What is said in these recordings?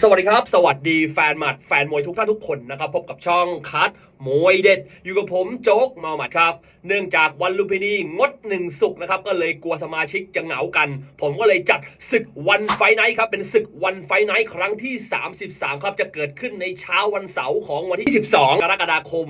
สวัสดีครับ สวัสดีแฟนหมัดแฟนมวยทุกท่านทุกคนนะครับ พบกับช่องคัดมวยเด็ด อยู่กับผมโจ๊กมาหมัดครับ เนื่องจากวันลุมพินีงดหนึ่งสุกร์นะครับ ก็เลยกลัวสมาชิกจะเหงากัน ผมก็เลยจัดศึกวันไฟไนท์ครับ เป็นศึกวันไฟไนท์ครั้งที่ 33 ครับ จะเกิดขึ้นในเช้าวันเสาร์ของวันที่ 12 กรกฎาคม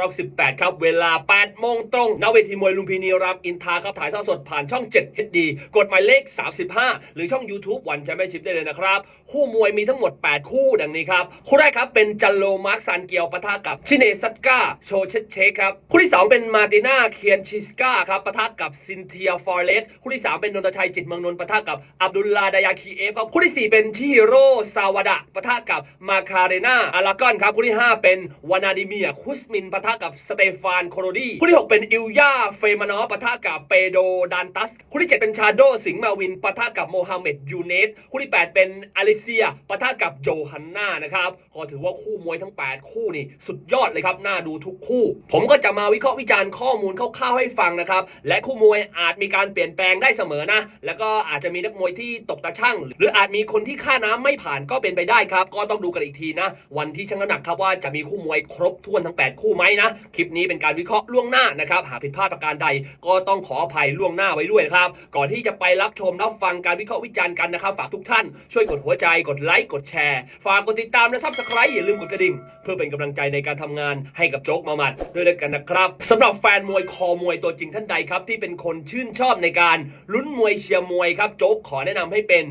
2518 ครับ เวลา 8 โมงตรงณเวทีมวยลุมพินีรามอินทราครับถ่ายทอดสดผ่านช่อง 7 HD กดหมายเลข 35 หรือช่อง YouTube วันแชมเปี้ยนชิพได้เลยนะครับคู่มวยมีทั้งหมด 8 คู่ดังนี้ครับ คู่แรกครับเป็นจันโลมาร์คซานเกียวปะทะกับชิเนซัตกาโชเชเชคครับ คู่ที่ 2 เป็นมาร์ติน่าเคียนชิสกาครับปะทะกับซินเทียฟอร์เรสคู่ที่ 3 เป็นนนทชัยจิตเมืองนนท์ปะทะกับอับดุลลาดายาคีเอฟครับคู่ที่ 4 เป็นชิฮิโร่ซาวดะปะทะกับมาคาเรนาอารากอนครับคู่ที่ 5 เป็นวานาดิเมียคุสมินปะทะกับสเตฟานโคโรดีคู่ที่ 6 เป็นอิลยาเฟมานอปะทะกับเปโดดันตัสคู่ที่ 7 เป็นชาโดสิงห์มาวินปะทะกับโมฮัมเหม็ดยูเนสคู่ที่ 8 เป็นอลิเซียปะทะกับโจฮันน่านะครับก็ถือว่าคู่มวยทั้ง 8 คู่นี่สุดยอดเลยครับน่าดูทุกคู่ ผมก็จะมาวิเคราะห์วิจารณ์ข้อมูลคร่าวๆให้ฟังนะครับ และคู่มวยอาจมีการเปลี่ยนแปลงได้เสมอนะ แล้วก็อาจจะมีนักมวยที่ตกตาช่างหรืออาจมีคนที่ค่าน้ำไม่ผ่านก็เป็นไปได้ครับ ก็ต้องดูกันอีกทีนะ วันที่ชั่งน้ำหนักครับว่าจะมีคู่มวยครบถ้วนทั้ง 8 คู่ไหมนะคลิปนี้เป็นการวิเคราะห์ล่วงหน้านะครับหากผิดพลาดประการใด ก็ต้องขออภัยล่วงหน้าไว้ด้วยครับก่อนที่จะไปรับชมรับฟังการวิเคราะห์วิจารณ์กันนะครับ ฝากทุกท่านช่วยกดหัวใจกดไลค์กดแชร์ ฝากกดติดตามและซับสไครต์อย่าลืมกดกระดิ่ง เพื่อเป็นกำลังใจในการทำงานให้กับโจ๊กมามัดด้วยแล้วกันนะครับสำหรับแฟนมวยคอมวยตัวจริงท่านใดครับ ที่เป็นคนชื่นชอบในการลุ้นมวยเชียร์มวยครับโจ๊กขอแนะนำให้เป็น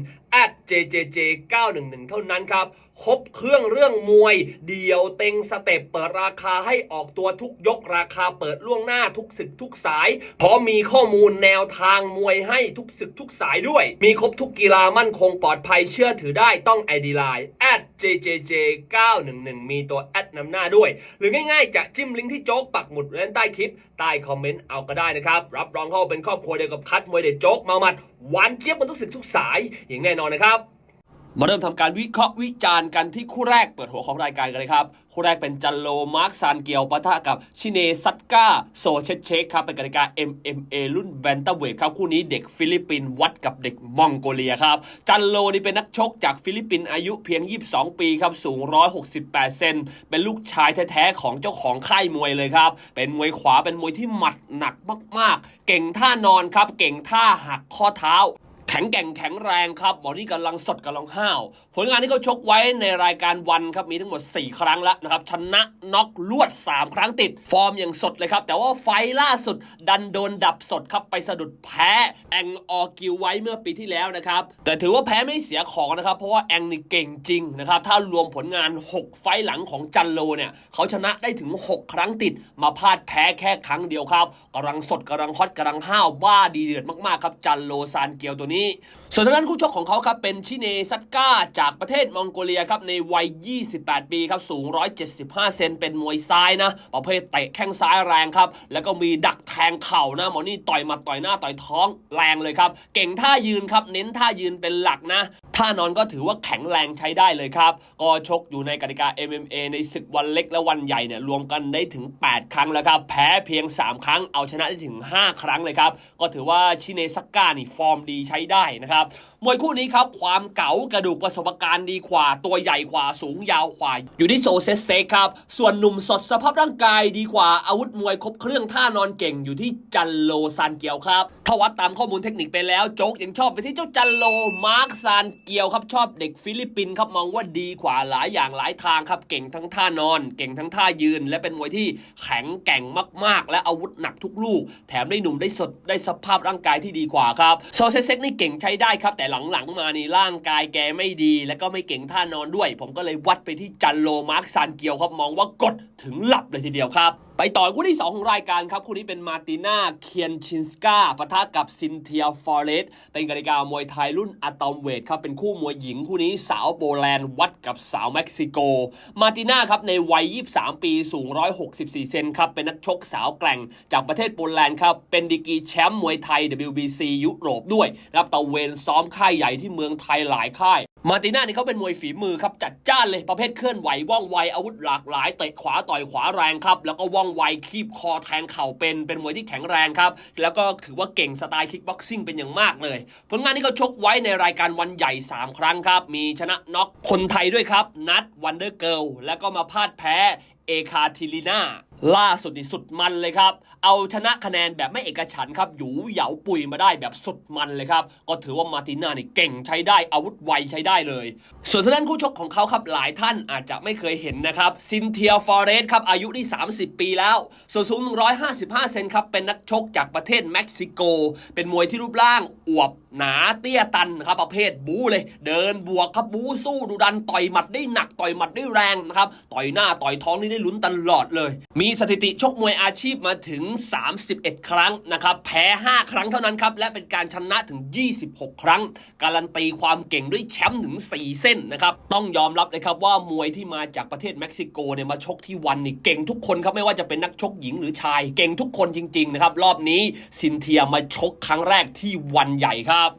@jjj 911 เท่านั้นครับ ครบเครื่องเรื่องมวย เดียวเต็งสเต็ปเปิดราคาให้ออกตัวทุกยกราคาเปิดล่วงหน้าทุกศึกทุกสายพร้อมมีข้อมูลแนวทางมวยให้ทุกศึกทุกสายด้วย มีครบทุกกีฬามั่นคงปลอดภัยเชื่อถือได้ต้อง ID Line @jjj 911มีตัวแอดนำหน้าด้วย หรือง่ายๆ จะจิ้มลิงก์ที่โจ๊กปักหมุดไว้ใต้คลิปใต้คอมเมนต์เอาก็ได้นะครับ รับรองเข้าเป็นครอบครัวเดียวกับคัดมวยเด็ดโจ๊กมามัดหวานเจี๊ยบกันทุกศึกทุกสายอย่างแน่นอนนะครับ มาเริ่มทำการวิเคราะห์วิจารณ์กันที่คู่แรกเปิดหัวของรายการกันเลยครับ คู่แรกเป็นจันโลมาร์คซานเกียวปะทะกับชิเนซัตกาโซเชเชคครับเป็นกติกา MMA รุ่นแบนตัมเวทครับคู่นี้เด็กฟิลิปปินส์วัดกับเด็กมองโกเลียครับ จันโลนี่เป็นนักชกจากฟิลิปปินส์อายุเพียง 22 ปีครับสูง 168 เซนเป็นลูกชายแท้ๆของเจ้าของค่ายมวยเลยครับ เป็นมวยขวาเป็นมวยที่หมัดหนักมากๆ เก่งท่านอนครับ เก่งท่าหักข้อเท้า แข็งแกร่งแข็งแรงครับหมอนี่กำลังสดกำลังห้าว ผลงานที่เขาชกไว้ในรายการวันครับมีทั้งหมด 4 ครั้งแล้วนะครับ ชนะน็อกลวด 3 ครั้งติด ฟอร์มอย่างสดเลยครับ แต่ว่าไฟล่าสุดดันโดนดับสดครับ ไปสะดุดแพ้แองออกิวไว้เมื่อปีที่แล้วนะครับ แต่ถือว่าแพ้ไม่เสียของนะครับ เพราะว่าแองนี่เก่งจริงนะครับ ถ้ารวมผลงาน 6 ไฟล์หลังของจันโลเนี่ยเขาชนะได้ถึง 6 ครั้งติด มาพลาดแพ้แค่ครั้งเดียวครับกำลังสดกำลังฮอตกำลังห้าวบ้าดีเดือดมากๆครับจันโลซานเกียวตัวนี้ส่วนทางด้านคู่ชกของเขาครับเป็นชิเนซัตกาจากประเทศมองโกเลียครับในวัย 28 ปีครับสูง 175 เซนเป็นมวยซ้ายนะประเภทเตะแข้งซ้ายแรงครับแล้วก็มีดักแทงเข่านะหมอนี่ต่อยหมัดต่อยหน้าต่อยท้องแรงเลยครับ เก่งท่ายืนครับเน้นท่ายืนเป็นหลักนะ ท่านอนก็ถือว่าแข็งแรงใช้ได้เลยครับ ก็ชกอยู่ในกติกา MMA ในศึกวันเล็กและวันใหญ่เนี่ยรวมกันได้ถึง 8 ครั้งแล้วครับ แพ้เพียง 3 ครั้ง เอาชนะได้ถึง 5 ครั้งเลยครับ ก็ถือว่าชิเนซักก้านี่ฟอร์มดีใช้ได้นะครับ มวยคู่นี้ครับ ความเก๋ากระดูกประสบการณ์ดีกว่า ตัวใหญ่กว่า สูงยาวกว่า อยู่ที่โซเซสเซครับ ส่วนหนุ่มสดสภาพร่างกายดีกว่าอาวุธมวยครบเครื่องท่านอนเก่งอยู่ที่จันโลซานเกียวครับถ้าวัดตามข้อมูลเทคนิคไปแล้วโจ๊กยังชอบไปที่เจ้าจันโลมาร์คซานเกียวครับชอบเด็กฟิลิปปินส์ครับมองว่าดีกว่าหลายอย่างหลายทางครับ เก่งทั้งท่านอน เก่งทั้งท่ายืน และเป็นมวยที่แข็งแกร่งมาก ๆ และอาวุธหนักทุกลูก แถมได้หนุ่มได้สดได้สภาพร่างกายที่ดีกว่าครับโซเซเซกนี่เก่งใช้ได้ครับ แต่หลังๆมานี่ร่างกายแกไม่ดี และก็ไม่เก่งท่านอนด้วย ผมก็เลยวัดไปที่จันโลมาร์คซานเกียวครับมองว่ากดถึงหลับเลยทีเดียวครับ ไปต่อคู่ที่ 2 ของรายการครับ คู่นี้เป็นมาติน่าเคียนชินสกาปะทะกับซินเทียฟอเรสเป็นกติกามวยไทยรุ่นอะตอมเวทครับ เป็นคู่มวยหญิงคู่นี้สาวโปแลนด์วัดกับสาวเม็กซิโก มาติน่าครับในวัย 23 ปีสูง 164 เซนครับ เป็นนักชกสาวแกร่ง จากประเทศโปแลนด์ครับ เป็นดีกีแชมป์มวยไทย WBC ยุโรปด้วยนะครับตะเวนซ้อมค่ายใหญ่ที่เมืองไทยหลายค่ายมาติน่านี่เขาเป็นมวยฝีมือครับจัดจ้านเลยประเภทเคลื่อนไหวว่องไวอาวุธหลากหลายเตะขวาต่อยขวาแรงครับแล้วก็ว่องไวคีบคอแทงเข่าเป็นเป็นมวยที่แข็งแรงครับแล้วก็ถือว่าเก่งสไตล์คิกบ็อกซิ่งเป็นอย่างมากเลยผลงานที่เขาชกไว้ในรายการวันใหญ่ 3 ครั้งครับ มีชนะน็อกคนไทยด้วยครับ นัดวันเดอร์เกิลแล้วก็มาพลาดแพ้เอคาทิลิน่า ล่าสุดนี่สุดมันเลยครับ เอาชนะคะแนนแบบไม่เอกฉันครับ หยูเหยาปุยมาได้แบบสุดมันเลยครับ ก็ถือว่ามาติน่านี่เก่งใช้ได้อาวุธไวใช้ได้เลย ส่วนทางด้านคู่ชกของเขาครับหลายท่านอาจจะไม่เคยเห็นนะครับ ซินเทียฟอเรสครับ อายุที่ 30 ปีแล้ว ส่วนสูง 155 เซนครับ เป็นนักชกจากประเทศเม็กซิโก เป็นมวยที่รูปร่างอวบหนาเตี้ยตันนะครับประเภทบู๊เลย เดินบวกครับบู๊สู้ดูดันต่อยหมัดได้หนักต่อยหมัดได้แรงนะครับต่อยหน้าต่อยท้องนี่ได้ลุ้นตลอดเลยมีีสถิติชกมวยอาชีพมาถึง 31 ครั้งนะครับ แพ้ 5 ครั้งเท่านั้นครับ และเป็นการชนะถึง 26 ครั้ง การันตีความเก่งด้วยแชมป์ถึง 4 เส้นนะครับ ต้องยอมรับเลยครับว่ามวยที่มาจากประเทศเม็กซิโกเนี่ยมาชกที่วันนี่เก่งทุกคนครับ ไม่ว่าจะเป็นนักชกหญิงหรือชาย เก่งทุกคนจริงๆนะครับ รอบนี้ซินเทียมาชกครั้งแรกที่วันใหญ่ครับ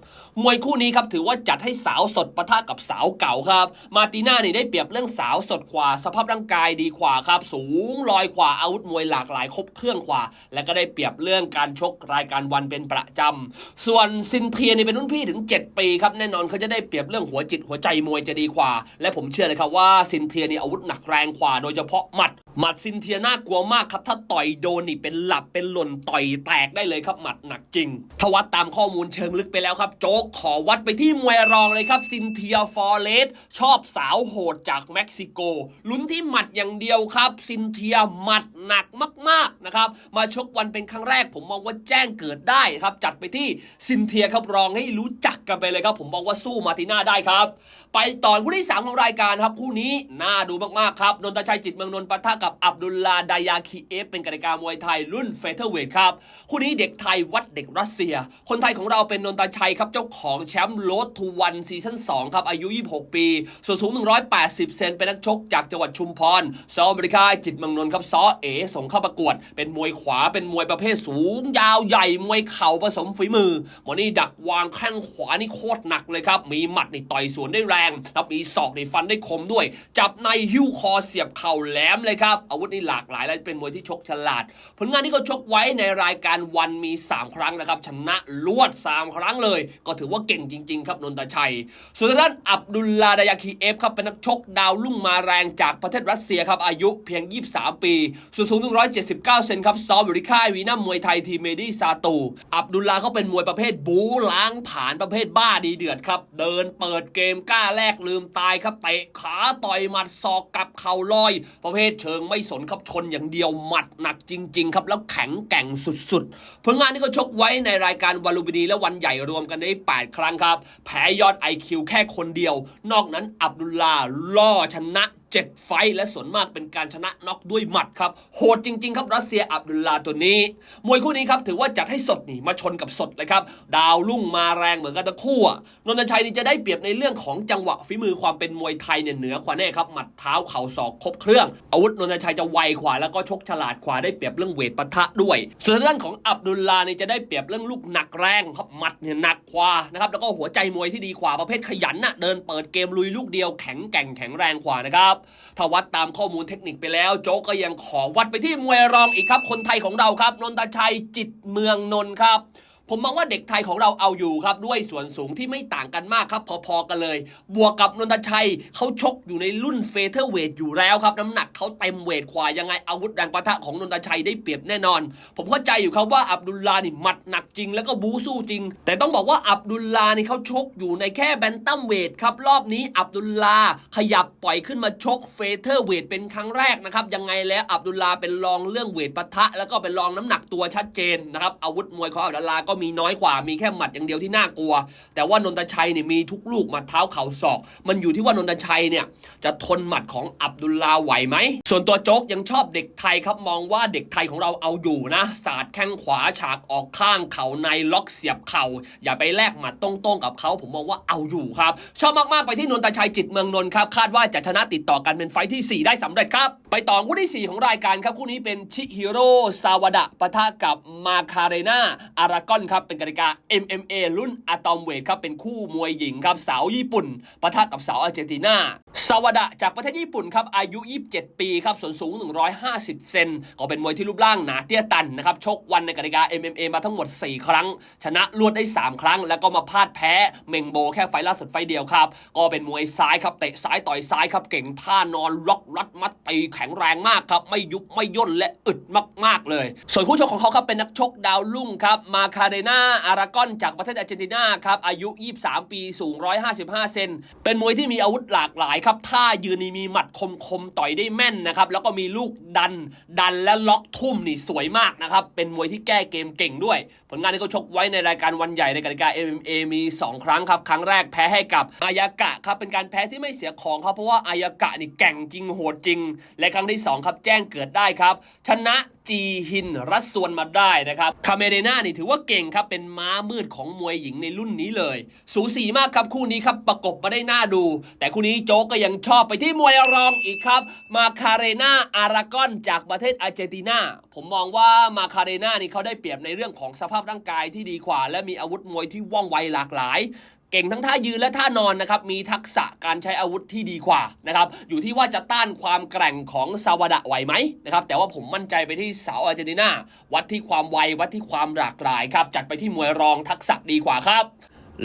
มวยคู่นี้ครับถือว่าจัดให้สาวสดปะทะกับสาวเก่าครับ มาติน่านี่ได้เปรียบเรื่องสาวสดกว่า สภาพร่างกายดีกว่าครับ สูงลอยกว่าอาวุธมวยหลากหลายครบเครื่องกว่า และก็ได้เปรียบเรื่องการชกรายการวันเป็นประจำ ส่วนซินเทียนี่เป็นรุ่นพี่ถึง 7 ปีครับแน่นอนเขาจะได้เปรียบเรื่องหัวจิตหัวใจมวยจะดีกว่า และผมเชื่อเลยครับว่าซินเทียนี่อาวุธหนักแรงกว่า โดยเฉพาะหมัดหมัดซินเทียน่ากลัวมากครับ ถ้าต่อยโดนนี่เป็นหลับเป็นหล่นต่อยแตกได้เลยครับหมัดหนักจริงถวัดตามข้อมูลเชิงลึกไปแล้วครับ โจ๊กขอวัดไปที่มวยรองเลยครับซินเทียฟอเรสชอบสาวโหดจากเม็กซิโกลุ้นที่หมัดอย่างเดียวครับ ซินเทียหมัดหนักมากๆนะครับมาชกวันเป็นครั้งแรก ผมมองว่าแจ้งเกิดได้ครับจัดไปที่ซินเทียครับรองให้รู้จักกันไปเลยครับ ผมมองว่าสู้มาติน่าได้ครับ ไปต่อคู่ที่สามของรายการครับคู่นี้น่าดูมากๆครับนนทชัยจิตเมืองนนท์ปะทะกับอับดุลลาดายาคีเอฟเป็นกติกามวยไทยรุ่นเฟเธอร์เวทครับคู่นี้เด็กไทยวัดเด็กรัสเซีย คนไทยของเราเป็นนนทชัยครับเจ้าของแชมป์โรดทูวันซีซั่น2ครับอายุ 26 ปี ส่วนสูง 180 เซนเป็นนักชกจากจังหวัดชุมพรซออเมริกาจิตเมืองนนท์ครับซอเอ๋ส่งเข้าประกวด เป็นมวยขวาเป็นมวยประเภทสูง ยาวใหญ่มวยเข่าผสมฝีมือหมอนี่ดักวางแข้งขวานี่โคตรหนักเลยครับ มีหมัดนี่ต่อยสวนได้แรงแล้วมีศอกนี่ฟันได้คมด้วย จับในหิ้วคอเสียบเข่าแหลมเลยครับ อาวุธนี่หลากหลายและเป็นมวยที่ชกฉลาด ผลงานที่เขาชกไว้ในรายการวันมี 3 ครั้งนะครับชนะลวด 3 ครั้งเลย ก็ถือว่าเก่งจริง ๆ ครับนนทชัย ส่วนด้านอับดุลลาดายาคีเอฟครับเป็นนักชกดาวรุ่งมาแรงจากประเทศรัสเซียครับอายุเพียง 23 ปีส่วนสูง 179 เซนครับ ซ้อมอยู่ที่ค่ายวีนัมมวยไทยทีเมดี้ซาตู อับดุลลาเขาเป็นมวยประเภทบู๊ล้างผ่านประเภทบ้าดีเดือดครับ เดินเปิดเกมกล้าแลกลืมตายครับ เตะขาต่อยหมัดศอกกับเข่าลอย ประเภทเชิงไม่สนครับชนอย่างเดียวหมัดหนักจริง ๆ ครับ แล้วแข็งแกร่งสุดๆผลงานที่เขาชกไว้ในรายการวันลุมพินีและวันใหญ่รวมกันได้ 8 ครั้งครับ แพ้ยอด IQ แค่คนเดียว นอกนั้นอับดุลลาล่อชนะ7 ไฟและส่วนมากเป็นการชนะน็อกด้วยหมัดครับ โหดจริง ๆ ครับรัสเซียอับดุลลาตัวนี้ มวยคู่นี้ครับถือว่าจัดให้สดนี่มาชนกับสดเลยครับ ดาวรุ่งมาแรงเหมือนกันทั้งคู่นนทชัยนี่จะได้เปรียบในเรื่องของจังหวะฝีมือความเป็นมวยไทยเนี่ยเหนือกว่าแน่ครับหมัดเท้าเข่าศอกครบเครื่อง อาวุธนนทชัยจะไวกว่าแล้วก็ชกฉลาดกว่าได้เปรียบเรื่องเวทปะทะด้วย ส่วนด้านของอับดุลลาเนี่ยจะได้เปรียบเรื่องลูกหนักแรงครับหมัดเนี่ยหนักกว่านะครับแล้วก็หัวใจมวยที่ดีกว่าประเภทขยันน่ะเดินเปิดเกมลุยลูกเดียวแข็งแกร่งแข็งแรงกว่านะครับถ้าวัดตามข้อมูลเทคนิคไปแล้ว โจ๊กก็ยังขอวัดไปที่มวยรองอีกครับ คนไทยของเราครับ นนทชัยจิตเมืองนนท์ครับ ผมมองว่าเด็กไทยของเราเอาอยู่ครับ ด้วยส่วนสูงที่ไม่ต่างกันมากครับ พอๆกันเลย บวกกับนนทชัยเขาชกอยู่ในรุ่นเฟเธอร์เวทอยู่แล้วครับ น้ำหนักเขาเต็มเวทกว่ายังไงอาวุธแรงปะทะของนนทชัยได้เปรียบแน่นอน ผมเข้าใจอยู่ครับว่าอับดุลลานี่หมัดหนักจริง แล้วก็บูสู้จริง แต่ต้องบอกว่าอับดุลลานี่เขาชกอยู่ในแค่แบนตัมเวทครับรอบนี้อับดุลลาขยับปล่อยขึ้นมาชกเฟเธอร์เวทเป็นครั้งแรกนะครับยังไงแล้วอับดุลลาเป็นรองเรื่องเวทปะทะ แล้วก็เป็นรองน้ำหนักตัวชัดเจนนะครับอาวุธมวยของอับดุลลาก็มีน้อยกว่ามีแค่หมัดอย่างเดียวที่น่ากลัว แต่ว่านนทชัยเนี่ยมีทุกลูกหมัดเท้าเข่าศอก มันอยู่ที่ว่านนทชัยเนี่ยจะทนหมัดของอับดุลลาไหวไหม ส่วนตัวโจ๊กยังชอบเด็กไทยครับมองว่าเด็กไทยของเราเอาอยู่นะศาสาดแข้งขวาฉากออกข้างเข่าในล็อกเสียบเข่า อย่าไปแลกหมัดตรงๆกับเขาผมมองว่าเอาอยู่ครับ ชอบมากๆไปที่นนทชัยจิตเมืองนนท์ครับคาดว่าจะชนะติดต่อกันเป็นไฟที่ 4 ได้สำเร็จครับ ไปต่อคู่ที่ 4 ของรายการครับคู่นี้เป็นชิฮิโร่ซาวดะปะทะกับมาคาเรนาอารากอนครับเป็นกติกา MMA รุ่นอะตอมเวทครับเป็นคู่มวยหญิงครับสาวญี่ปุ่นปะทะกับสาวอาร์เจนตินาซาวดะจากประเทศญี่ปุ่นครับอายุ 27 ปีครับส่วนสูง 150 เซนก็เป็นมวยที่รูปร่างหนาเตี้ยตันนะครับชกวันในกติกา MMA มาทั้งหมด 4 ครั้ง ชนะรวดได้ 3 ครั้ง แล้วก็มาพลาดแพ้เมงโบแค่ไฟล่าสุดไฟเดียวครับก็เป็นมวยซ้ายครับเตะซ้ายต่อยซ้ายครับเก่งท่านอนล็อกรัดมัดตีแข็งแรงมากครับไม่ยุบไม่ย่นและอึดมากๆเลย ส่วนคู่ชกของเขาครับเป็นนักชกดาวรุ่งครับมาคาเดนาอารากอนจากประเทศอาร์เจนตินาครับอายุ 23 ปี สูง 155 เซนเป็นมวยที่มีอาวุธหลากหลายครับท่ายืนนี่มีหมัดคมๆต่อยได้แม่นนะครับแล้วก็มีลูกดันดันและล็อกทุ่มนี่สวยมากนะครับเป็นมวยที่แก้เกมเก่งด้วย ผลงานที่เขาชกไว้ในรายการวันใหญ่ในกติกา MMA มี 2 ครั้งครับ ครั้งแรกแพ้ให้กับอายากะครับเป็นการแพ้ที่ไม่เสียของครับเพราะว่าอายากะนี่แก่งจริงโหดจริง และครั้งที่2ครับแจ้งเกิดได้ครับชนะจีฮินรัสซวนมาได้นะครับคาเมเรนานี่ถือว่าเก่งครับเป็นม้ามืดของมวยหญิงในรุ่นนี้เลย สูสีมากครับคู่นี้ครับประกบมาได้น่าดู แต่คู่นี้โจ๊กก็ยังชอบไปที่มวยรองอีกครับ มาคาเรนาอารากอนจากประเทศอาร์เจนตินาผมมองว่ามาคาเรนานี่เขาได้เปรียบในเรื่องของสภาพร่างกายที่ดีกว่า และมีอาวุธมวยที่ว่องไวหลากหลาย เก่งทั้งท่ายืนและท่านอนนะครับ มีทักษะการใช้อาวุธที่ดีกว่านะครับ อยู่ที่ว่าจะต้านความแกร่งของซาวดะไหวไหมนะครับ แต่ว่าผมมั่นใจไปที่สาวอาร์เจนตินา วัดที่ความไว วัดที่ความหลากหลายครับ จัดไปที่มวยรองทักษะดีกว่าครับ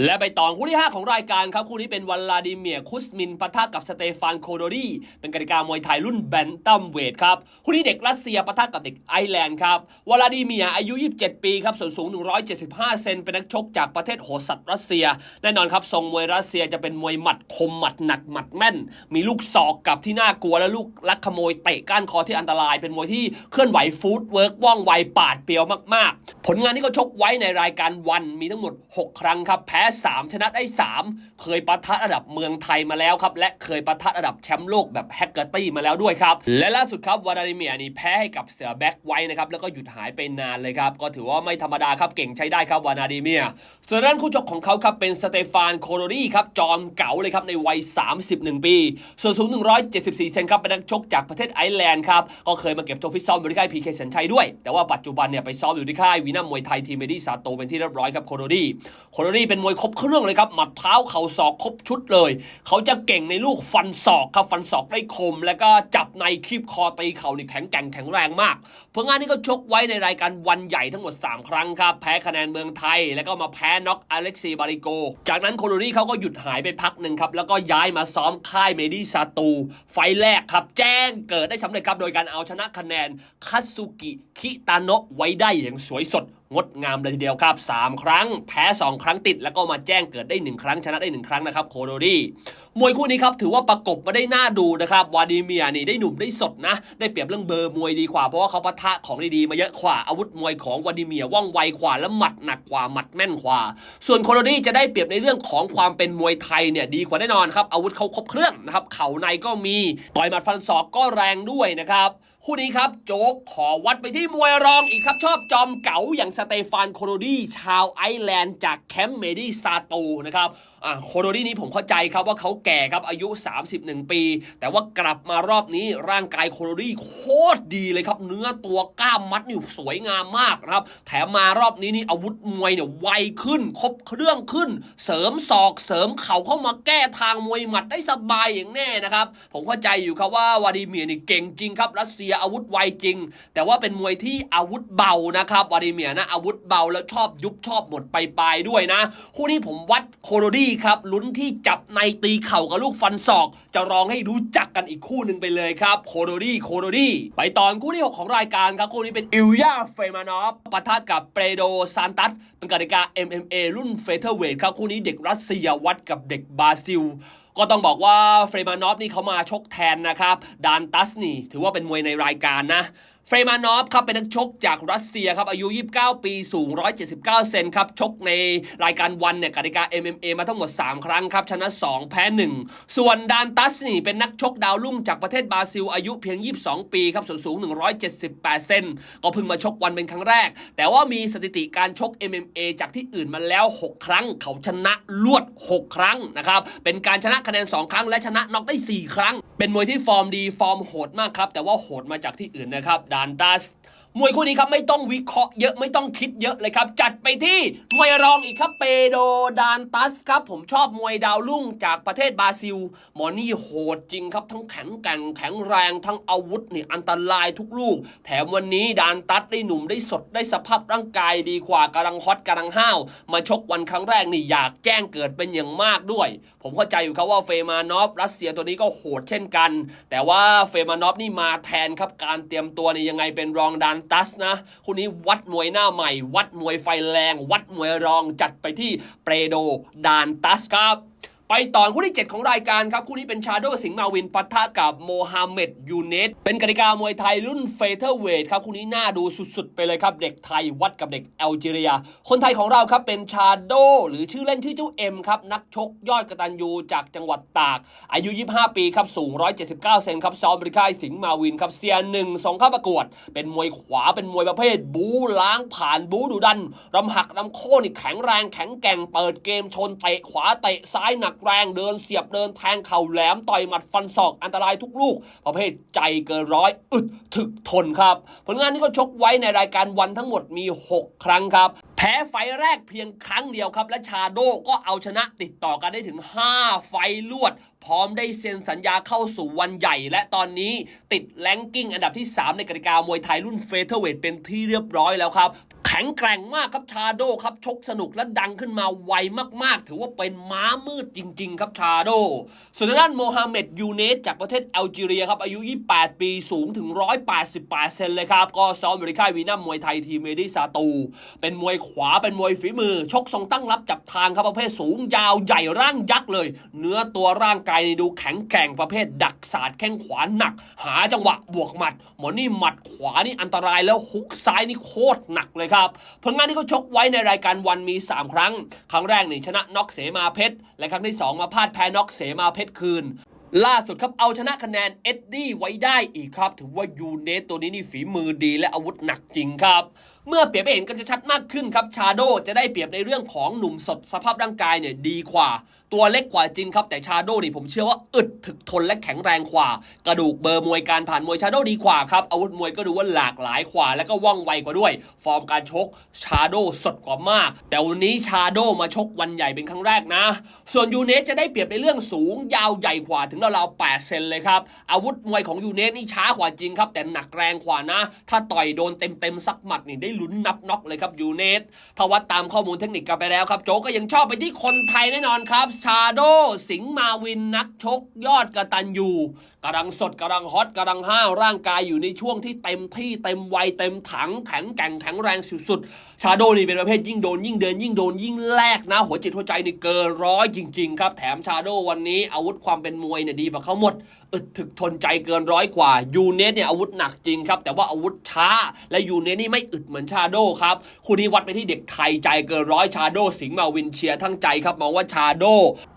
และไปต่อคู่ที่ 5 ของรายการครับคู่นี้เป็นวลาดิเมียร์คุสมินปะทะกับสเตฟานโคโดรีเป็นกติกามวยไทยรุ่นแบนตัมเวทครับคู่นี้เด็กรัสเซียปะทะกับเด็กไอร์แลนด์ครับวลาดิเมียร์อายุ 27 ปีครับส่วนสูง 175 เซนเป็นนักชกจากประเทศโหสัตรัสเซีย แน่นอนครับทรงมวยรัสเซียจะเป็นมวยหมัดคมหมัดหนักหมัดแม่น มีลูกศอกกับที่น่ากลัวและลูกลักขโมยเตะก้านคอที่อันตราย เป็นมวยที่เคลื่อนไหวฟูดเวิร์กว่องไวปาดเปียวมากๆ ผลงานที่เขาชกไว้ในรายการวันมีทั้งหมด 6 ครั้งครับแพ้3 ชนะได้ 3 เคยปะทะระดับเมืองไทยมาแล้วครับ และเคยปะทะระดับแชมป์โลกแบบแฮกเกอร์ตี้มาแล้วด้วยครับ และล่าสุดครับวลาดิเมียนี่แพ้ให้กับเสือแบ็กไว้นะครับ แล้วก็หยุดหายไปนานเลยครับ ก็ถือว่าไม่ธรรมดาครับ เก่งใช้ได้ครับวลาดิเมียส่วนด้านคู่ชกของเขาครับเป็นสเตฟานโคโรรีครับ จอมเก๋าเลยครับในวัย 31 ปี ส่วนสูง 174 เซนครับเป็นนักชกจากประเทศไอร์แลนด์ครับ ก็เคยมาเก็บตัวฟิตซ้อมอยู่ที่ค่ายพีเคสันชัยด้วย แต่ว่าปัจจุบันเนี่ยไปซ้อมอยู่ที่ค่ายวีนามมวยไทยทีมเมดี้ซาโตเป็นที่เรียบร้อยครับโคโรรีโคโรรีเป็นมวยครบเครื่องเลยครับหมัดเท้าเข่าศอกครบชุดเลย เขาจะเก่งในลูกฟันศอกครับฟันศอกได้คม แล้วก็จับในคีบคอตีเข่านี่แข็งแกร่งแข็งแรงมากผลงานที่เขาชกไว้ในรายการวันใหญ่ทั้งหมด 3 ครั้งครับแพ้คะแนนเมืองไทย แล้วก็มาแพ้น็อกอเล็กซีบาริโก จากนั้นโคโรรีเขาก็หยุดหายไปพักหนึ่งครับแล้วก็ย้ายมาซ้อมค่ายเมดี้ซาตู ไฟแรกครับแจ้งเกิดได้สำเร็จครับโดยการเอาชนะคะแนนคัตสุกิคิตาโนะไว้ได้อย่างสวยสดงดงามเลยทีเดียวครับ 3 ครั้ง แพ้ 2 ครั้งติดแล้วก็มาแจ้งเกิดได้ 1 ครั้งชนะได้ 1 ครั้งนะครับโคโดรีมวยคู่นี้ครับถือว่าประกบมาได้น่าดูนะครับวาดิเมียนี่ได้หนุ่มได้สดนะ ได้เปรียบเรื่องเบอร์มวยดีกว่าเพราะว่าเขาปะทะของดีๆมาเยอะกว่าอาวุธมวยของวาดิเมียว่องไวกว่าและหมัดหนักกว่าหมัดแม่นกว่า ส่วนโคโดรีจะได้เปรียบในเรื่องของความเป็นมวยไทยเนี่ยดีกว่าแน่นอนครับอาวุธเขาครบเครื่องนะครับเข่าในก็มีต่อยหมัดฟันศอกก็แรงด้วยนะครับ คู่นี้ครับโจ๊กขอวัดไปที่มวยรองอีกครับ ชอบจอมเก๋าอย่างสเตฟานโคโรดี้ชาวไอร์แลนด์จากแคมป์เมดี้ซาตูนะครับ โคโรดีนี้ผมเข้าใจครับว่าเขาแก่ครับอายุ 31 ปี แต่ว่ากลับมารอบนี้ร่างกายโคโรดีโคตรดีเลยครับ เนื้อตัวกล้ามมัดนี่สวยงามมากนะครับ แถมมารอบนี้นี่อาวุธมวยเนี่ยไวขึ้น ครบเครื่องขึ้น เสริมศอกเสริมเข่าเข้ามาแก้ทางมวยหมัดได้สบายอย่างแน่นะครับ ผมเข้าใจอยู่ครับว่าวาดิเมียนี่เก่งจริงครับรัสเซียอาวุธไวจริง แต่ว่าเป็นมวยที่อาวุธเบานะครับวาดิเมียนะอาวุธเบาแล้วชอบยุบชอบหมดไปปลายด้วยนะคู่นี้ผมวัดโคโรดี้ครับ ลุ้นที่จับในตีเข่ากับลูกฟันศอก จะรองให้รู้จักกันอีกคู่หนึ่งไปเลยครับ โคโรดี้โคโรดี้ไปตอนคู่ที่ 6 ของรายการครับ คู่นี้เป็นอิลยาเฟมานอฟปะทะกับเปโดซานตัสเป็นกติกา MMA รุ่นเฟเธอร์เวทครับ คู่นี้เด็กรัสเซียวัดกับเด็กบราซิลก็ต้องบอกว่าเฟรมานอฟนี่เขามาชกแทนนะครับ ดานตัสนี่ ถือว่าเป็นมวยในรายการนะ เฟรมานอฟครับเป็นนักชกจากรัสเซียครับอายุ 29 ปีสูง 179 เซนครับชกในรายการวันเนี่ยกติกา MMA มาทั้งหมด 3 ครั้งครับชนะ 2 แพ้ 1 ส่วนดานตัสนี่เป็นนักชกดาวรุ่งจากประเทศบราซิลอายุเพียง 22 ปีครับส่วนสูง 178 เซนก็เพิ่งมาชกวันเป็นครั้งแรก แต่ว่ามีสถิติการชก MMA จากที่อื่นมาแล้ว 6 ครั้ง เขาชนะลวด 6 ครั้งนะครับเป็นการชนะคะแนน 2 ครั้ง และชนะน็อกได้ 4 ครั้ง เป็นมวยที่ฟอร์มดีฟอร์มโหดมากครับแต่ว่าโหดมาจากที่อื่นนะครับดานตัส มวยคู่นี้ครับไม่ต้องวิเคราะห์เยอะไม่ต้องคิดเยอะเลยครับ จัดไปที่มวยรองอีกครับเปโดดานตัสครับ ผมชอบมวยดาวรุ่งจากประเทศบราซิล หมอนี่โหดจริงครับทั้งแข็งแกร่งแข็งแรงทั้งอาวุธนี่อันตรายทุกลูก แถมวันนี้ดานตัสได้หนุ่มได้สดได้สภาพร่างกายดีกว่ากำลังฮอตกำลังห้าวมาชกวันครั้งแรกนี่อยากแจ้งเกิดเป็นอย่างมากด้วย ผมเข้าใจอยู่ครับว่าเฟมานอฟรัสเซียตัวนี้ก็โหดเช่นกัน แต่ว่าเฟมานอฟนี่มาแทนครับการเตรียมตัวนี่ยังไงเป็นรองดานตัสนะคู่นี้วัดมวยหน้าใหม่ วัดมวยไฟแรง วัดมวยรองจัดไปที่เปโดดานตัสครับ ไปต่อคู่ที่ 7 ของรายการครับ คู่นี้เป็นชาโดสิงห์มาวินปะทะกับโมฮัมเหม็ดยูเนตเป็นกติกามวยไทยรุ่นเฟเธอร์เวทครับ คู่นี้น่าดูสุดๆ ไปเลยครับ เด็กไทยวัดกับเด็กแอลจีเรีย คนไทยของเราครับเป็นชาโดหรือชื่อเล่นชื่อเจ้าเอ็มครับ นักชกยอดกระตันยูจากจังหวัดตาก อายุ 25 ปีครับ สูง 179 เซนครับซ้อมบริค่ายสิงห์มาวินครับเซียนหนึ่งสองข้าประกวด เป็นมวยขวาเป็นมวยประเภท บูล้างผ่านบูดุดันรำหักรำโค่นแข็งแรงแข็งแกร่งเปิดเกมชนเตะขวาเตะซ้ายหนักแรงเดินเสียบเดินแทงเข่าแหลมต่อยหมัดฟันศอกอันตรายทุกลูก ประเภทใจเกินร้อยอึดถึกทนครับ ผลงานที่เขาชกไว้ในรายการวันทั้งหมดมี 6 ครั้งครับ แพ้ไฟแรกเพียงครั้งเดียวครับ และชาโดก็เอาชนะติดต่อกันได้ถึง 5 ไฟลวด พร้อมได้เซ็นสัญญาเข้าสู่วันใหญ่ และตอนนี้ติดแลงกิ้งอันดับที่ 3 ในกติกามวยไทยรุ่นเฟเธอร์เวทเป็นที่เรียบร้อยแล้วครับ ข็งแกร่งมากครับชาโดครับชกสนุกและดังขึ้นมาไวมากๆ ถือว่าเป็นม้ามืดจริง ๆ ครับชาโดส่วนด้านโมฮัมเหม็ดยูเนสจากประเทศแอลจีเรียครับอายุ 28 ปีสูงถึง 188 เซนเลยครับ ก็ซ้อมบริค่ายวีนัมมวยไทยทีเมดิซาตู เป็นมวยขวาเป็นมวยฝีมือ ชกทรงตั้งรับจับทางครับประเภทสูงยาวใหญ่ร่างยักษ์เลย เนื้อตัวร่างกายดูแข็งแกร่งประเภทดักศาสตร์แข้งขวาหนัก หาจังหวะบวกหมัดหมอนี่หมัดขวานี่อันตรายแล้วฮุกซ้ายนี่โคตรหนักเลยครับผลงานที่เขาชกไว้ในรายการวันมี 3 ครั้ง ครั้งแรกนี่ชนะน็อกเสมาเพชร และครั้งที่ 2 มาพลาดแพ้น็อกเสมาเพชรคืนล่าสุดครับเอาชนะคะแนนเอ็ดดี้ไว้ได้อีกครับ ถือว่ายูเนสตัวนี้นี่ฝีมือดีและอาวุธหนักจริงครับ เมื่อเปรียบให้เห็นกันจะชัดมากขึ้นครับชาโดจะได้เปรียบในเรื่องของหนุ่มสดสภาพร่างกายเนี่ยดีกว่า ตัวเล็กกว่าจริงครับ แต่ชาโดนี่ผมเชื่อว่าอึดถึกทนและแข็งแรงกว่า กระดูกเบอร์มวยการผ่านมวยชาโดดีกว่าครับ อาวุธมวยก็ดูว่าหลากหลายกว่า และก็ว่องไวกว่าด้วย ฟอร์มการชกชาโดสดกว่ามาก แต่วันนี้ชาโดมาชกวันใหญ่เป็นครั้งแรกนะ ส่วนยูเนสจะได้เปรียบในเรื่องสูงยาวใหญ่กว่าถึงราวๆ8เซนเลยครับอาวุธมวยของยูเนสนี่ช้ากว่าจริงครับแต่หนักแรงกว่านะ ถ้าต่อยโดนเต็มๆสักหมัดนี่ได้ลุ้นนับน็อกเลยครับยูเนสถ้าวัดตามข้อมูลเทคนิคกันไปแล้วครับโจกก็ยังชอบไปที่คนไทยแน่นอนครับชาโด สิงมาวินนักชกยอดกระตันยูกำลังสดกำลังฮอตกำลังห้าวร่างกายอยู่ในช่วงที่เต็มที่เต็มวัยเต็มถังแข็งแกร่งแข็งแรงสุดๆ ชาโดนี่เป็นประเภทยิ่งโดนยิ่งเดินยิ่งโดนยิ่งแลกนะ หัวจิตหัวใจนี่เกินร้อยจริงๆครับ แถมชาโดวันนี้อาวุธความเป็นมวยเนี่ยดีกว่าเขาหมดอึดถึกทนใจเกินร้อยกว่ายูเนสเนี่ยอาวุธหนักจริงครับแต่ว่าอาวุธช้าและยูเนสนี่ไม่อึดเหมือนชาโดครับคู่นี้วัดไปที่เด็กไทยใจเกินร้อยชาโดสิงมาวินเชียร์ทั้งใจครับมองว่าชาโด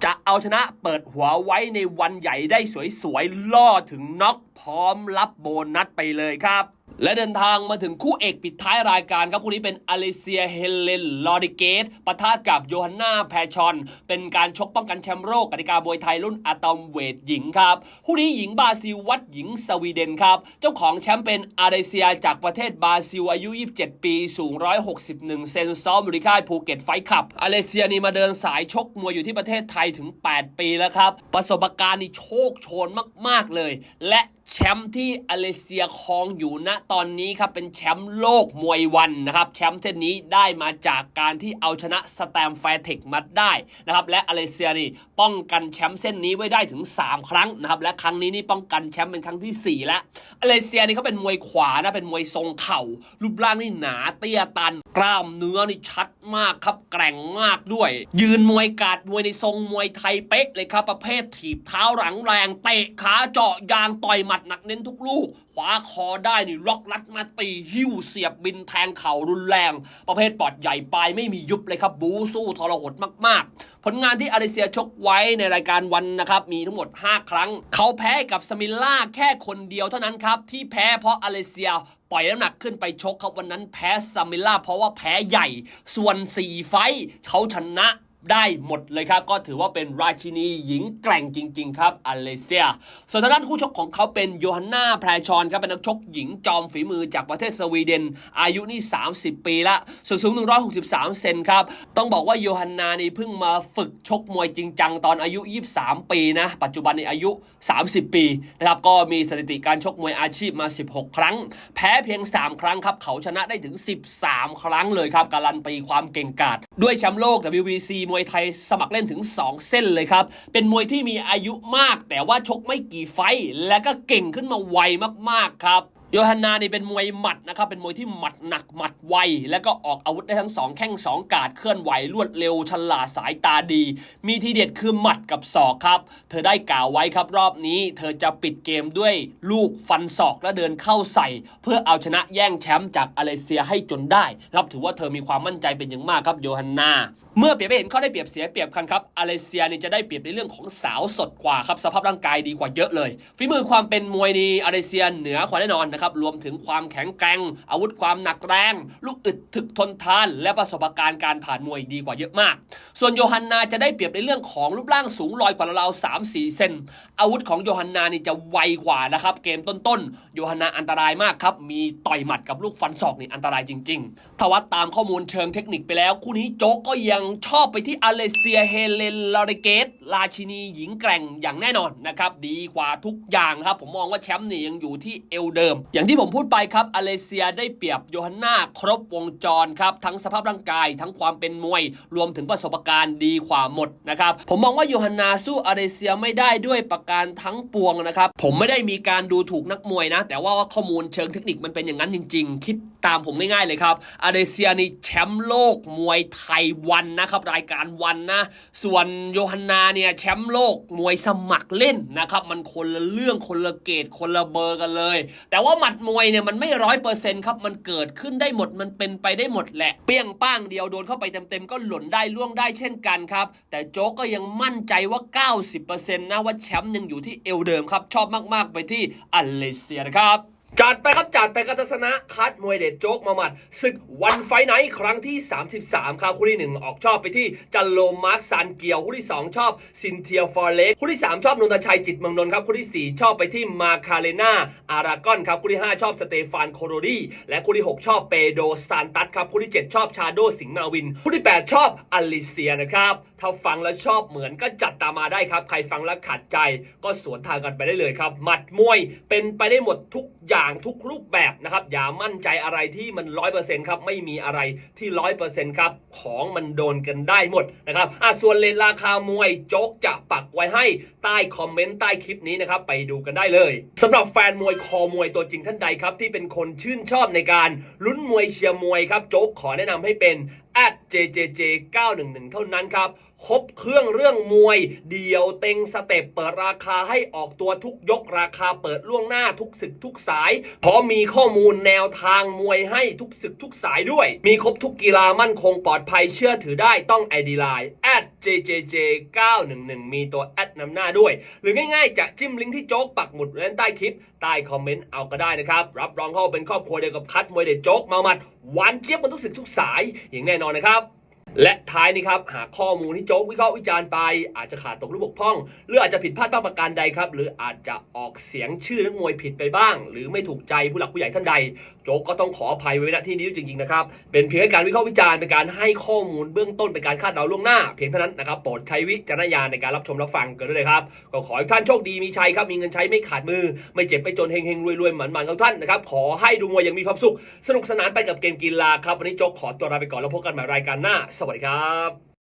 จะเอาชนะเปิดหัวไว้ในวันใหญ่ได้สวยๆ ล่อถึงน็อกพร้อมรับโบนัสไปเลยครับ และเดินทางมาถึงคู่เอกปิดท้ายรายการครับ คู่นี้เป็นอเลเซียเฮเลนลอดิเกตปะทะกับโยฮันนาแพชอน เป็นการชกป้องกันแชมป์โลกกติกามวยไทยรุ่นอะตอมเวทหญิงครับ คู่นี้หญิงบราซิลวัดหญิงสวีเดนครับ เจ้าของแชมป์เป็นอาเลเซียจากประเทศบราซิลอายุ 27 ปี สูง 161 เซนซ้อมบริค่ายภูเก็ตไฟท์ขับอาเลเซียนี่มาเดินสายชกมวยอยู่ที่ประเทศไทยถึง 8 ปีแล้วครับประสบการณ์นี่โชคโชนมาก ๆเลย และแชมป์ที่อาเลเซียครองอยู่ณตอนนี้ครับเป็นแชมป์โลกมวยวันนะครับแชมป์เส้นนี้ได้มาจากการที่เอาชนะสแตมแฟร์เทคมาได้นะครับและอเลเซียนี่ป้องกันแชมป์เส้นนี้ไว้ได้ถึง 3 ครั้งนะครับและครั้งนี้นี่ป้องกันแชมป์เป็นครั้งทีสี่ 4 แล้วอเลเซียนี่เขาเป็นมวยขวานะเป็นมวยทรงเข่า รูปร่างนี่หนาเตี้ยตัน กล้ามเนื้อนี่ชัดมากครับแกร่งมากด้วย ยืนมวยกาดมวยในทรงมวยไทยเป๊ะเลยครับประเภทถีบเท้าหลังแรงเตะขาเจาะยางต่อยหมัดหนักเน้นทุกลูกขวาคอได้นี่ล็อกลัดมาตีหิ้วเสียบบินแทงเข่ารุนแรง ประเภทปอดใหญ่ปลายไม่มียุบเลยครับ บูสู้ทรหดมาก ๆ ผลงานที่อาริเซียชกไว้ในรายการวันนะครับ มีทั้งหมด 5 ครั้ง เขาแพ้กับสมิลล่าแค่คนเดียวเท่านั้นครับ ที่แพ้เพราะอาริเซียปล่อยน้ำหนักขึ้นไปชกครับวันนั้นแพ้ซามิล่าเพราะว่าแพ้ใหญ่ ส่วน 4 ไฟเขาชนะ ได้หมดเลยครับ ก็ถือว่าเป็นราชินีหญิงแกร่งจริง ๆ ครับอเลเซีย ส่วนทางด้านคู่ชกของเขาเป็นโยฮันนาแพรชอนครับเป็นนักชกหญิงจอมฝีมือจากประเทศสวีเดน อายุนี่ 30 ปีละส่วนสูง 163 เซนครับ ต้องบอกว่าโยฮันนานี่เพิ่งมาฝึกชกมวยจริงจังตอนอายุ 23 ปีนะ ปัจจุบันในอายุ 30 ปีนะครับก็มีสถิติการชกมวยอาชีพมา 16 ครั้ง แพ้เพียง 3 ครั้งครับ เขาชนะได้ถึง 13 ครั้งเลยครับการันตีความเก่งกาจด้วยแชมป์โลก WBC มวยยไทยสมัครเล่นถึง 2 เส้นเลยครับ เป็นมวยที่มีอายุมาก แต่ว่าชกไม่กี่ไฟและก็เก่งขึ้นมาไวมากๆครับโยฮันนานี่เป็นมวยหมัดนะครับ เป็นมวยที่หมัดหนักหมัดไว และก็ออกอาวุธได้ทั้งสองแข้งสองกาดเคลื่อนไหวรวดเร็วฉลาดสายตาดี มีทีเด็ดคือหมัดกับศอกครับ เธอได้กล่าวไว้ครับรอบนี้ เธอจะปิดเกมด้วยลูกฟันศอกและเดินเข้าใส่ เพื่อเอาชนะแย่งแชมป์จากอเลเซียให้จนได้รับถือว่าเธอมีความมั่นใจเป็นอย่างมากครับโยฮันนา เมื่อเปรียบเห็นข้อได้เปรียบเสียเปรียบกันครับอเลเซียนี่จะได้เปรียบในเรื่องของสาวสดกว่าครับสภาพร่างกายดีกว่าเยอะเลยฝีมือความเป็นมวยนี่อเลเซียเหนือกว่าแน่นอนนะครับรวมถึงความแข็งแกร่งอาวุธความหนักแรง ลูกอึดถึกทนทาน และประสบการณ์การผ่านมวยดีกว่าเยอะมาก ส่วนโยฮันนาจะได้เปรียบในเรื่องของรูปร่างสูงลอยกว่าราวๆ3 4เซนอาวุธของโยฮันนานี่จะไวกว่านะครับเกมต้นๆโยฮันนาอันตรายมากครับมีต่อยหมัดกับลูกฟันศอกนี่อันตรายจริงๆถ้าวัดตามข้อมูลเชิงเทคนิคไปแล้ว คู่นี้โจ๊กก็ยังชอบไปที่อเลเซียเฮเลนลอริเกตราชินีหญิงแกร่งอย่างแน่นอนนะครับ ดีกว่าทุกอย่างครับ ผมมองว่าแชมป์นี่ยังอยู่ที่เอวเดิม อย่างที่ผมพูดไปครับอเลเซียได้เปรียบโยฮันนาครบวงจรครับ ทั้งสภาพร่างกายทั้งความเป็นมวย รวมถึงประสบการณ์ดีกว่าหมดนะครับ ผมมองว่าโยฮันนาสู้อเลเซียไม่ได้ด้วยประการทั้งปวงนะครับ ผมไม่ได้มีการดูถูกนักมวยนะ แต่ว่าข้อมูลเชิงเทคนิคมันเป็นอย่างนั้นจริง ๆ คิดตามผมง่ายๆเลยครับอเลเซียนี่แชมป์โลกมวยไทยวันนะครับรายการวันนะ ส่วนโยฮันนาเนี่ยแชมป์โลกมวยสมัครเล่นนะครับมันคนละเรื่องคนละเกตคนละเบอร์กันเลย แต่ว่าหมัดมวยเนี่ยมันไม่ร้อยเปอร์เซ็นต์ครับมันเกิดขึ้นได้หมดมันเป็นไปได้หมดแหละ เปี้ยงป้างเดียวโดนเข้าไปเต็มๆก็หล่นได้ล่วงได้เช่นกันครับแต่โจ๊กก็ยังมั่นใจว่า 90%นะว่าแชมป์ยังอยู่ที่เอวเดิมครับชอบมากๆไปที่อเลเซียนะครับ จัดไปครับจัดไปกัตสนะคัดมวยเด็ดโจ๊กมาหมัดศึกวันไฟไนท์ครั้งที่ 33ครับคู่ที่ 1 ออกชอบไปที่จันโลมาร์คซานเกียวคู่ที่ 2 ชอบซินเทียฟอร์เล็กคู่ที่ 3 ชอบนนทชัยจิตเมืองนนท์ครับคู่ที่ 4 ชอบไปที่มาคาเลนาอารากอนครับคู่ที่ 5 ชอบสเตฟานโคโรดีและคู่ที่ 6 ชอบเปโดซานตัสครับคู่ที่ 7 ชอบชาโดสิงห์มาวินคู่ที่ 8 ชอบอลิเซียนะครับถ้าฟังแล้วชอบเหมือนก็จัดตามมาได้ครับใครฟังแล้วขัดใจ ก็สวนทางกันไปได้เลยครับหมัดมวยเป็นไปได้หมดทุกอย่างทุกรูปแบบนะครับ อย่ามั่นใจอะไรที่มันร้อยเปอร์เซ็นต์ครับ ไม่มีอะไรที่ร้อยเปอร์เซ็นต์ครับ ของมันโดนกันได้หมดนะครับอะส่วนเลนราคามวยโจ๊กจะปักไว้ให้ใต้คอมเมนต์ใต้คลิปนี้นะครับ ไปดูกันได้เลยสำหรับแฟนมวยคอมวยตัวจริงท่านใดครับ ที่เป็นคนชื่นชอบในการลุ้นมวยเชียร์มวยครับ โจ๊กขอแนะนำให้เป็น at jjj 911เท่านั้นครับ ครบเครื่องเรื่องมวย เดียวเต็งสเต็ปเปิดราคาให้ออกตัวทุกยกราคาเปิดล่วงหน้าทุกศึกทุกสาย พร้อมมีข้อมูลแนวทางมวยให้ทุกศึกทุกสายด้วย มีครบทุกกีฬามั่นคงปลอดภัยเชื่อถือได้ต้อง ID Line at jjj 911มีตัวแอดนำหน้าด้วย หรือง่ายๆ จะจิ้มลิงก์ที่โจ๊กปักหมุดไว้ใต้คลิป ใต้คอมเมนต์เอาก็ได้นะครับ รับรองเข้าเป็นครอบครัวเดียวกับคัดมวยเด็ดโจ๊กมาหมัดหวานเจี๊ยบมันทุกศึกทุกสายอย่างแน่นอนนะครับและท้ายนี้ครับ หากข้อมูลที่โจ๊กวิเคราะห์วิจารณ์ไป อาจจะขาดตกหรือบกพร่อง หรืออาจจะผิดพลาดบ้างประการใดครับ หรืออาจจะออกเสียงชื่อนักมวยผิดไปบ้าง หรือไม่ถูกใจผู้หลักผู้ใหญ่ท่านใด โจ๊กก็ต้องขออภัยไว้ณที่นี้จริงๆนะครับ เป็นเพียงการวิเคราะห์วิจารณ์เป็นการให้ข้อมูลเบื้องต้นเป็นการคาดเดาล่วงหน้า เพียงเท่านั้นนะครับโปรดใช้วิจารณญาณในการรับชมรับฟังกันด้วยเลยครับก็ขอให้ท่านโชคดีมีชัยครับมีเงินใช้ไม่ขาดมือ ไม่เจ็บไม่จนเฮงเฮงรวยรวยๆหมันๆของท่านนะครับขอให้ดูมวยอย่างมีความสุข สนุกสนานไปกับเกมกีฬาครับวันนี้โจ๊กขอตัวลาไปก่อนแล้วพบกันใหม่รายการหน้า สวัสดีครับ